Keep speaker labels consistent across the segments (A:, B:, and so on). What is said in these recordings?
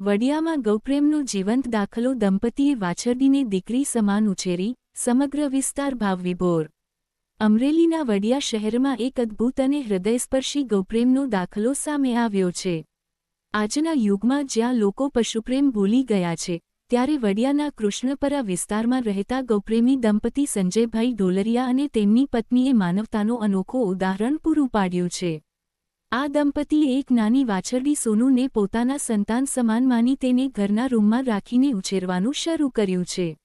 A: વડિયામાં ગૌપ્રેમનો જીવંત દાખલો દંપતીએ વાછરડીને દીકરી સમાન ઉછેરી, સમગ્ર વિસ્તાર ભાવવિભોર. અમરેલીના વડિયા શહેરમાં એક અદ્ભુત અને હૃદયસ્પર્શી ગૌપ્રેમનો દાખલો સામે આવ્યો છે. આજના યુગમાં જ્યાં લોકો પશુપ્રેમ ભૂલી ગયા છે, ત્યારે વડિયાના કૃષ્ણપરા વિસ્તારમાં રહેતા ગૌપ્રેમી દંપતી સંજયભાઈ ઢોલરિયા અને તેમની પત્નીએ માનવતાનો અનોખો ઉદાહરણ પૂરું પાડ્યું છે. આ દંપતીએ એક નાની વાછરડી સોનુને પોતાના સંતાન સમાન માની તેને ઘરના રૂમમાં રાખીને ઉછેરવાનું શરૂ કર્યું છે.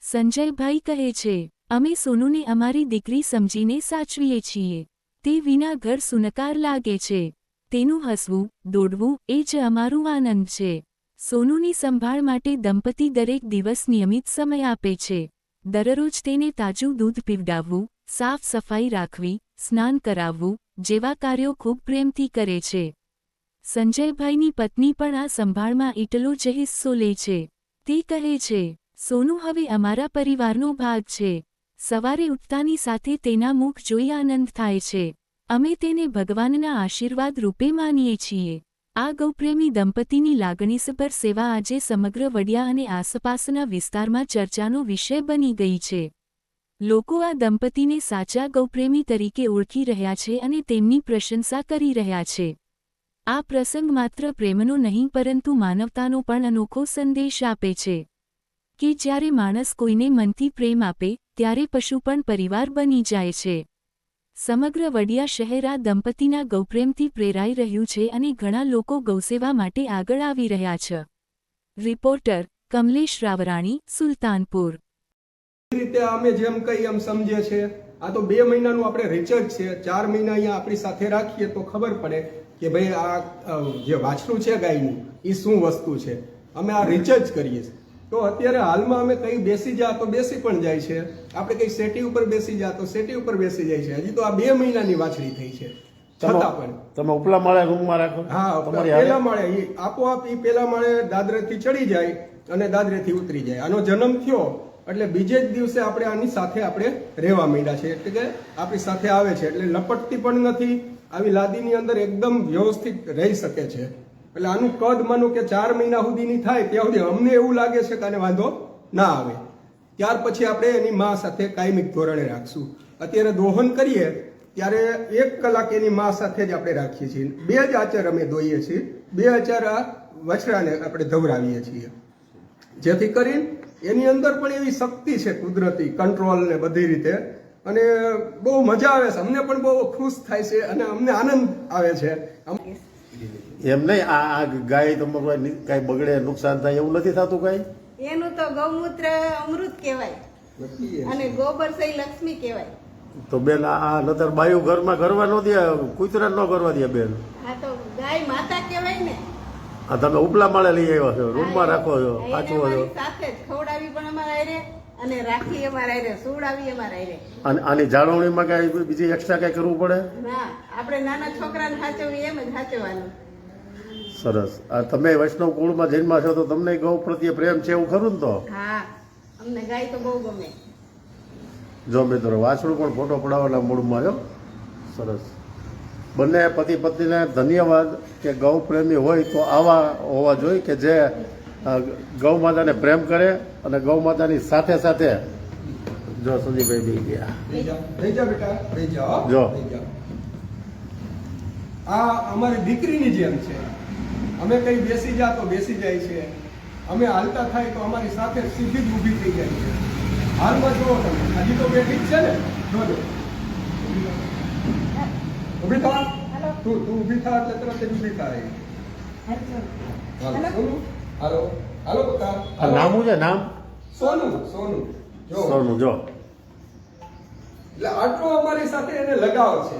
A: સંજયભાઈ કહે છે, અમે સોનુને અમારી દીકરી સમજીને સાચવીએ છીએ. તે વિના ઘર સુનકાર લાગે છે. તેનું હસવું, દોડવું એ જ અમારું આનંદ છે. સોનુની સંભાળ માટે દંપતી દરેક દિવસ નિયમિત સમય આપે છે. દરરોજ તેને તાજું દૂધ પીવડાવવું, સાફ સફાઈ રાખવી, સ્નાન કરાવવું જેવા કાર્યો ખૂબ પ્રેમથી કરે છે. સંજયભાઈની પત્ની પણ આ સંભાળમાં એટલો જ હિસ્સો લે છે. તે કહે છે, સોનું હવે અમારા પરિવારનો ભાગ છે. સવારે ઉઠતાની સાથે તેના મુખ જોઈ આનંદ થાય છે. અમે તેને ભગવાનના આશીર્વાદ રૂપે માનીએ છીએ. આ ગૌપ્રેમી દંપતીની લાગણીસભર સેવા આજે સમગ્ર વડિયા અને આસપાસના વિસ્તારમાં ચર્ચાનો વિષય બની ગઈ છે. લોકો આ દંપતીને સાચા ગૌપ્રેમી તરીકે ઓળખી રહ્યા છે અને તેમની પ્રશંસા કરી રહ્યા છે. આ પ્રસંગ માત્ર પ્રેમનો નહીં, પરંતુ માનવતાનો પણ અનોખો સંદેશ આપે છે. કે જ્યારે માણસ કોઈને મનથી પ્રેમ આપે, ત્યારે પશુ પણ પરિવાર બની જાય છે. સમગ્ર વડિયા શહેર આ દંપતીના ગૌપ્રેમથી પ્રેરાઈ રહ્યું છે અને ઘણા લોકો ગૌસેવા માટે આગળ આવી રહ્યા છે. રિપોર્ટર કમલેશ રાવરાણી, સુલતાનપુર.
B: રીતે અમે જેમ કહીએ એમ સમજે છે આ તો બે મહિનાનું આપણે રિચર્જ છે. ચાર મહિના અહીંયા આપણી સાથે રાખીએ તો ખબર પડે કે ભાઈ આ જે વાછરું છે ગાયનું એ શું વસ્તુ છે? અમે આ રિચર્જ કરીએ છીએ. તો અત્યારે હાલમાં અમે કંઈ બેસી જા તો બેસી પણ જાય છે. આપણે કંઈ સેટી ઉપર બેસી જા તો સેટી ઉપર બેસી જાય છે. હજી તો આ બે મહિનાની વાછરી થઈ છે. છતાં પણ.
C: તમે ઉપલા માળે રૂમમાં રાખો?
B: હા પેલા માળે. આપોઆપ ઈ પેલા માળે દાદરેથી ચડી જાય અને દાદરેથી ઉતરી જાય. આનો જન્મ થયો એટલે બીજે જ દિવસે આપણે આની સાથે આપણે રહેવા માંડ્યા છે એટલે કે આપણી સાથે આવે છે, એટલે લપટતી પણ નથી. આવી લાદીની અંદર એકદમ વ્યવસ્થિત રહી શકે છે. એટલે આનું કદ માનો કે ચાર મહિના સુધીની થાય, ત્યાં સુધી અમને એવું લાગે છે કે આને વાંધો ના આવે. ત્યાર પછી આપણે એની મા સાથે કાયમિક ધોરણે રાખશું. અત્યારે દોહન કરીએ, ત્યારે એક કલાક એની મા સાથે જ આપણે રાખીએ છીએ. બે જ આચાર અમે દોઈએ છીએ. બે આચાર આ વછરાને આપણે ધવરાવીએ છીએ. જેથી કરીને એની અંદર પણ એવી શક્તિ છે કુદરતી કંટ્રોલ ને બધી રીતે. અને બહુ મજા આવે છે. અમને પણ બહુ ખુશ થાય છે અને અમને આનંદ આવે છે.
C: એમ નહીં આ આ ગાય તમારું કઈ બગડે નુકસાન થાય એવું નથી થતું કઈ?
D: એનું તો ગૌમૂત્ર અમૃત કહેવાય. અને ગોબર સહી લક્ષ્મી કહેવાય.
C: તો બેન આ નતર બાયુ ઘરમાં કરવા ન દે કૂતરા ન કરવા દે બેન.
D: આ તો ગાય માતા કહેવાય ને.
C: આ તમે ઉપલા માળે લઈ આવ્યા છો રૂમમાં રાખો છો સાચવો છો
D: સાથે જ ખવડાવી પણ અમારા હારે અને રાખી અમારા હારે સુવડાવી અમારા હારે.
C: અને આની જાળવણીમાં કઈ બીજી એક્સ્ટ્રા કઈ કરવું પડે?
D: ના આપણે નાના છોકરાને સાચવીએ એમ જ સાચવવાનું
C: સરસ. આ તમે વૈષ્ણવ કુળમાં જન્મા છો તો તમને ગૌ પ્રત્યે પ્રેમ છે એવું ખરું ને તો?
D: હા અમને ગાય તો બહુ ગમે.
C: જો મિત્રો વાસણું પણ ફોટો પડાવવાના મૂળમાં જો સરસ. બંને પતિ પત્નીને ધન્યવાદ કે ગૌ પ્રેમી હોય તો આવા હોવા જોઈએ કે જે ગૌ માતાને પ્રેમ કરે અને ગૌ માતાની સાથે સાથે જો સંદીપભાઈ બી ગયા.
B: જો. આ અમારી દીકરીની જેમ છે. અમે કઈ બેસી જા તો બેસી જાય છે. અમે હાલતા થાય તો અમારી સાથે સીધી જ ઊભી થઈ જાય છે. હાલમાં જુઓ તમે. હજી તો બેઠી જ છે ને? જોજો ઊભી થા? તું તું ઊભી થા એટલે તરત જ ઊભી થાય. હાલો સોનું? હાલો. હાલો બકા
C: આ નામ શું છે? નામ?
B: સોનું સોનું. જો.
C: સોનું જો.
B: એટલે આટલો અમારી સાથે એને લગાવ છે.